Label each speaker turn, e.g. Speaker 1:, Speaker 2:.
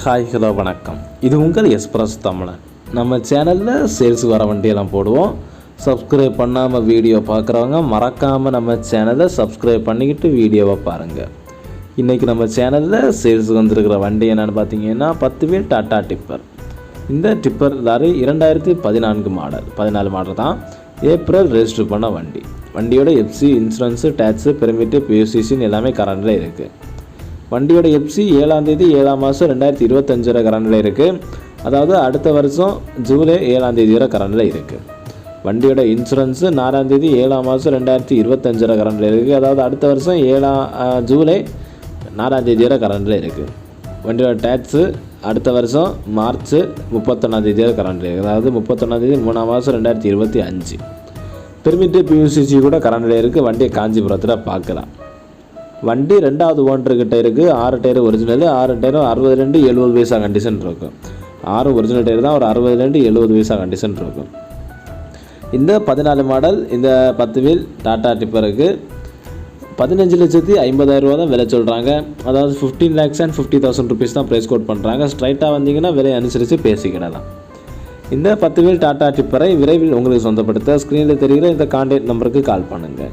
Speaker 1: Hi hello வணக்கம். இது உங்கள் எஸ்பிரஸ் தமிழன். நம்ம சேனலில் சேல்ஸ் வர வண்டியெல்லாம் போடுவோம். சப்ஸ்கிரைப் பண்ணாமல் வீடியோ பார்க்குறவங்க மறக்காமல் நம்ம சேனலை சப்ஸ்கிரைப் பண்ணிக்கிட்டு வீடியோவை பாருங்கள் இன்றைக்கி நம்ம சேனலில் சேல்ஸுக்கு வந்திருக்கிற வண்டி என்னென்னு பார்த்தீங்கன்னா பத்து பேர் டாட்டா டிப்பர் இந்த டிப்பர் லாரி இரண்டாயிரத்தி பதினான்கு மாடல் பதினாலு மாடல் தான். ஏப்ரல் ரெஜிஸ்டர் பண்ண வண்டி. வண்டியோட எஃப்சி இன்சூரன்ஸு டேக்ஸு பெர்மிட்டு பியூசிசின்னு எல்லாமே கரண்டில் இருக்குது வண்டியோட எஃப்சி ஏழாம் தேதி ஏழாம் மாதம் ரெண்டாயிரத்தி இருபத்தஞ்சு கரண்டில் இருக்குது அதாவது அடுத்த வருஷம் ஜூலை ஏழாம் தேதி வரை கரண்டில் இருக்குது வண்டியோட இன்சூரன்ஸு நாலாம் தேதி ஏழாம் மாதம் ரெண்டாயிரத்தி இருபத்தஞ்சு கரண்டில் இருக்குது அதாவது அடுத்த வருஷம் ஏழாம் ஜூலை நாலாம் தேதி வரை கரண்டில் இருக்குது வண்டியோட டேக்ஸு அடுத்த வருஷம் மார்ச் முப்பத்தொன்னாந்தேதி வரை கரண்டில் இருக்குது அதாவது முப்பத்தொன்னாந்தேதி மூணாம் மாதம் ரெண்டாயிரத்தி இருபத்தி அஞ்சு. பெர்மிட்டு பியூசிசி கூட கரண்டில் இருக்குது வண்டியை காஞ்சிபுரத்தில் பார்க்கலாம். வண்டி ரெண்டாவது ஓனர்கிட்ட இருக்குது ஆறு டயர் ஒரிஜினல் ஆறு டயரும் அறுபது ரெண்டு எழுபது வயசாக கண்டிஷன் இருக்கும் ஆறு ஒரிஜினல் டயர் தான் ஒரு அறுபது ரெண்டு எழுபது வயசாக கண்டிஷன் இருக்கும் இந்த பதினாலு மாடல் இந்த பத்து வீல் டாடா டிப்பருக்கு பதினஞ்சு லட்சத்தி ஐம்பதாயிரம் ரூபா தான் விலை சொல்கிறாங்க அதாவது fifteen lakhs and fifty thousand rupees தான் ப்ரைஸ் கோட் பண்ணுறாங்க ஸ்ட்ரைட்டாக வந்தீங்கன்னா விலை அனுசரித்து பேசிக்கிடலாம். இந்த பத்து வீல் டாடா டிப்பரை விரைவில் உங்களுக்கு சொந்தப்படுத்த ஸ்க்ரீனில் தெரிகிற இந்த கான்டாக்ட் நம்பருக்கு கால் பண்ணுங்கள்